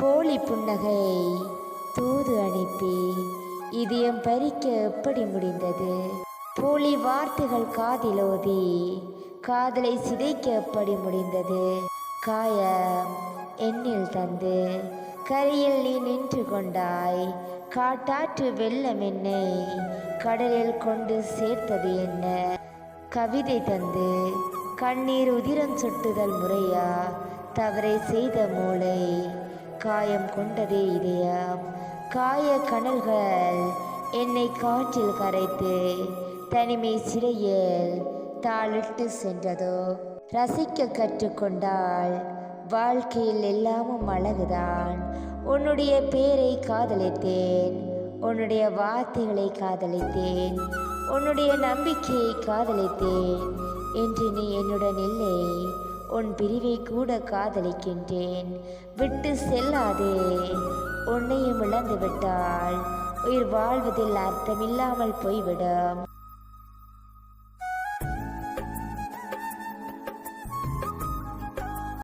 போலி புன்னகை தூது அனுப்பி இதயம் பறிக்க எப்படி முடிந்தது? போலி வார்த்தைகள் காதிலோதி காதலை சிதைக்க எப்படி முடிந்தது? காயம் எண்ணில் தந்து கரையில் நீ நின்று கொண்டாய். காட்டாற்று வெள்ளம் என்னை கடலில் கொண்டு சேர்த்தது என்ன? கவிதை தந்து கண்ணீர் உதிரம் சொட்டுதல் முறையா? தவறை செய்த மூளை காயம் கொண்டதே இதயம். காய கனல்கள் என்னை காற்றில் கரைத்து தனிமை சிறையில் தாளிட்டு சென்றதோ. ரசிக்க கற்றுக்கொண்டால் வாழ்க்கையில் எல்லாமும் அழகுதான். உன்னுடைய பேரை காதலித்தேன். உன்னுடைய வார்த்தைகளை காதலித்தேன். உன்னுடைய நம்பிக்கையை காதலித்தேன். என்று நீ என்னுடன் இல்லை. உன் பிரிவை கூட காதலிக்கின்றேன். விட்டு செல்லாதே. உன்னையும் இழந்து விட்டால் உயிர் வாழ்வதில் அர்த்தமில்லாமல் போய்விடும்.